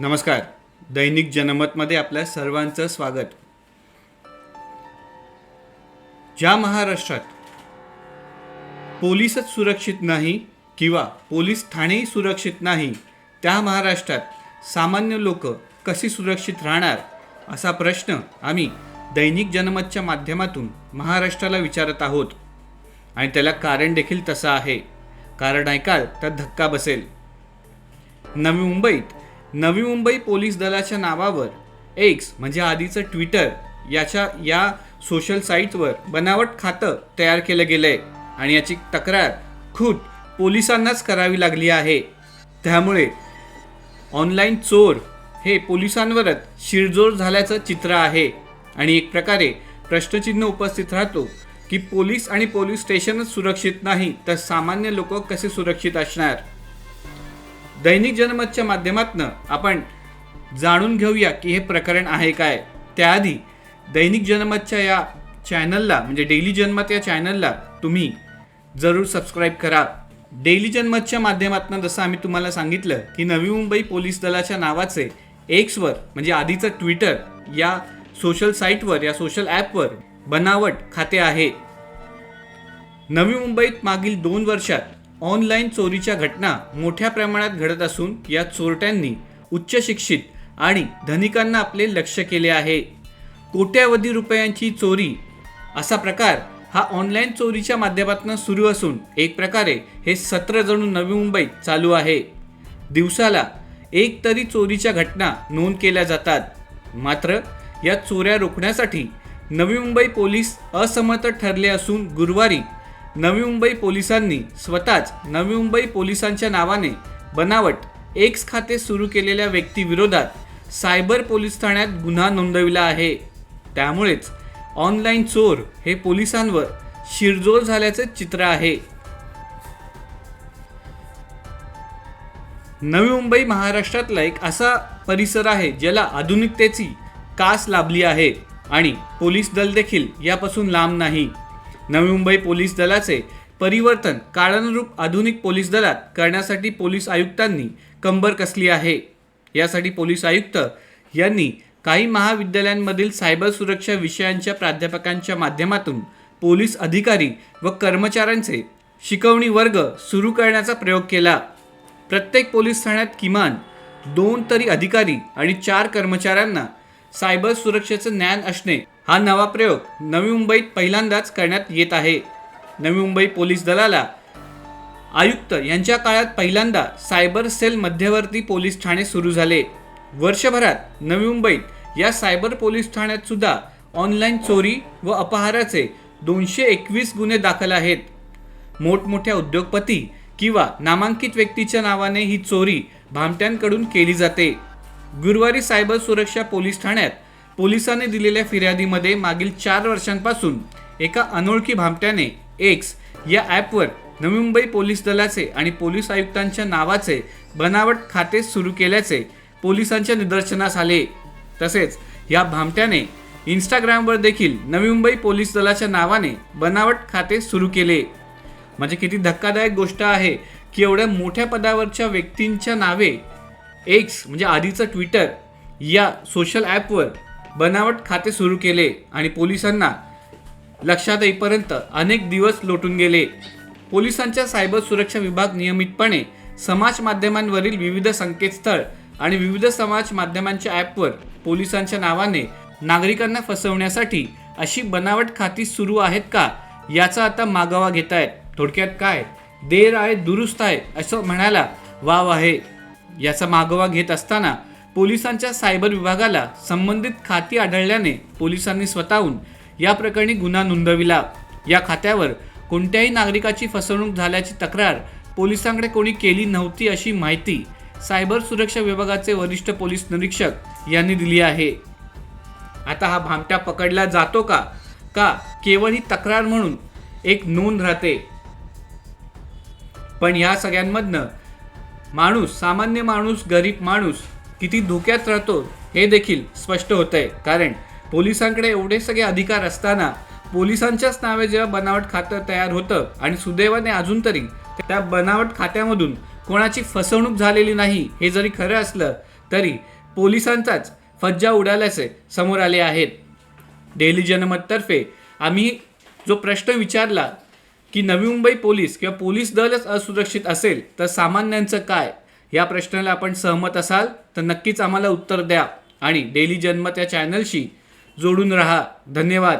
नमस्कार. दैनिक जनमतमध्ये आपल्या सर्वांचं स्वागत. ज्या महाराष्ट्रात पोलीसच सुरक्षित नाही किंवा पोलीस ठाणेही सुरक्षित नाही त्या महाराष्ट्रात सामान्य लोक कशी सुरक्षित राहणार असा प्रश्न आम्ही दैनिक जनमतच्या माध्यमातून महाराष्ट्राला विचारत आहोत. आणि त्याला कारण देखील तसं आहे. कारण ऐकाल तर धक्का बसेल. नवी मुंबईत नवी मुंबई पोलीस दलाच्या नावावर एक्स म्हणजे आधीचं ट्विटर याच्या या सोशल साईटवर बनावट खातं तयार केलं गेलं आहे आणि याची तक्रार खुद पोलिसांनाच करावी लागली आहे. त्यामुळे ऑनलाईन चोर हे पोलिसांवरच शिरजोर झाल्याचं चित्र आहे. आणि एक प्रकारे प्रश्नचिन्ह उपस्थित राहतो की पोलीस आणि पोलीस स्टेशनच सुरक्षित नाही तर सामान्य लोक कसे सुरक्षित असणार? दैनिक जनमतच्या माध्यमातून आपण जाणून घेऊया की हे प्रकरण आहे काय. त्याआधी दैनिक जनमतच्या या चॅनलला म्हणजे डेली जनमत या चॅनलला तुम्ही जरूर सबस्क्राईब करा. डेली जनमतच्या माध्यमातून जसं आम्ही तुम्हाला सांगितलं की नवी मुंबई पोलीस दलाच्या नावाचे एक्सवर म्हणजे आधीचं ट्विटर या सोशल साईटवर या सोशल ॲपवर बनावट खाते आहे. नवी मुंबईत मागील दोन वर्षात ऑनलाईन चोरीच्या घटना मोठ्या प्रमाणात घडत असून या चोरट्यांनी उच्च शिक्षित आणि धनिकांना आपले लक्ष केले आहे. कोट्यावधी रुपयांची चोरी असा प्रकार हा ऑनलाईन चोरीच्या माध्यमातून सुरू असून एक प्रकारे हे सत्र जणू नवी मुंबईत चालू आहे. दिवसाला एक तरी चोरीच्या घटना नोंद केल्या जातात. मात्र या चोऱ्या रोखण्यासाठी नवी मुंबई पोलीस असमर्थ ठरले असून गुरुवारी नवी मुंबई पोलिसांनी स्वतःच नवी मुंबई पोलिसांच्या नावाने बनावट एक्स खाते सुरू केलेल्या व्यक्तीविरोधात सायबर पोलीस ठाण्यात गुन्हा नोंदविला आहे. त्यामुळेच ऑनलाईन चोर हे पोलिसांवर शिरजोर झाल्याचे चित्र आहे. नवी मुंबई महाराष्ट्रातला एक असा परिसर आहे ज्याला आधुनिकतेची कास लाभली आहे आणि पोलीस दल देखील यापासून लांब नाही. नवी मुंबई पोलीस दलाचे परिवर्तन काळानुरूप आधुनिक पोलीस दलात करण्यासाठी पोलीस आयुक्तांनी कंबर कसली आहे? यासाठी पोलीस आयुक्त यांनी काही महाविद्यालयांमधील सायबर सुरक्षा विषयांच्या प्राध्यापकांच्या माध्यमातून पोलीस अधिकारी व कर्मचाऱ्यांचे शिकवणी वर्ग सुरू करण्याचा प्रयोग केला. प्रत्येक पोलीस ठाण्यात किमान दोन तरी अधिकारी आणि चार कर्मचाऱ्यांना सायबर सुरक्षेचं ज्ञान असणे हा नवा प्रयोग नवी मुंबईत पहिल्यांदाच करण्यात येत आहे. नवी मुंबई पोलीस दलाला आयुक्त यांच्या काळात पहिल्यांदा सायबर सेल मध्यवर्ती पोलीस ठाणे सुरू झाले. वर्षभरात नवी मुंबईत या सायबर पोलीस ठाण्यात सुद्धा ऑनलाईन चोरी व अपहाराचे दोनशे एकवीस गुन्हे दाखल आहेत. मोठमोठ्या उद्योगपती किंवा नामांकित व्यक्तीच्या नावाने ही चोरी भामट्यांकडून केली जाते. गुरुवारी सायबर सुरक्षा पोलीस ठाण्यात पोलिसांनी दिलेल्या फिर्यादीमध्ये मागील चार वर्षांपासून एका अनोळखी भामट्याने एक्स या ॲपवर नवी मुंबई पोलीस दलाचे आणि पोलीस आयुक्तांच्या नावाचे बनावट खाते सुरू केल्याचे पोलिसांच्या निदर्शनास आले. तसेच या भामट्याने इंस्टाग्रामवर देखील नवी मुंबई पोलीस दलाच्या नावाने बनावट खाते सुरू केले. म्हणजे किती धक्कादायक गोष्ट आहे की एवढ्या मोठ्या पदावरच्या व्यक्तींच्या नावे एक्स म्हणजे आधीचं ट्विटर या सोशल ॲपवर बनावट खाते सुरू केले आणि पोलिसांना लक्षात येईपर्यंत अनेक दिवस लोटून गेले. पोलिसांच्या सायबर सुरक्षा विभाग नियमितपणे समाज माध्यमांवरील विविध संकेतस्थळ आणि विविध समाज माध्यमांच्या ॲपवर पोलिसांच्या नावाने नागरिकांना फसवण्यासाठी अशी बनावट खाती सुरू आहेत का याचा आता मागोवा घेत आहेत थोडक्यात काय? देर आहे दुरुस्त आहे असं म्हणायला वाव आहे. याचा मागोवा घेत असताना पोलिसांच्या सायबर विभागाला संबंधित खाती आढळल्याने पोलिसांनी स्वतःहून या प्रकरणी गुन्हा नोंदविला. या खात्यावर कोणत्याही नागरिकाची फसवणूक झाल्याची तक्रार पोलिसांकडे कोणी केली नव्हती अशी माहिती सायबर सुरक्षा विभागाचे वरिष्ठ पोलीस निरीक्षक यांनी दिली आहे. आता हा भामट्या पकडला जातो का? का केवळ ही तक्रार म्हणून एक नोंद राहते? पण या सगळ्यांमधनं माणूस सामान्य माणूस गरीब माणूस किती धोक्यात राहतो हे देखील स्पष्ट होत आहे कारण पोलिसांकडे एवढे सगळे अधिकार असताना पोलिसांच्याच नावे जेव्हा बनावट खातं तयार होतं आणि सुदैवाने अजून तरी त्या बनावट खात्यामधून कोणाची फसवणूक झालेली नाही हे जरी खरं असलं तरी पोलिसांचाच फज्जा उडाल्याचे समोर आले आहेत. डेली जनमततर्फे आम्ही जो प्रश्न विचारला की नवी मुंबई पोलीस किंवा पोलीस दलच असुरक्षित असेल तर सामान्यांचं काय? या प्रश्नाला आपण सहमत असाल तर नक्कीच आम्हाला उत्तर द्या आणि डेली जन्म त्या चॅनलशी जोडून राहा. धन्यवाद.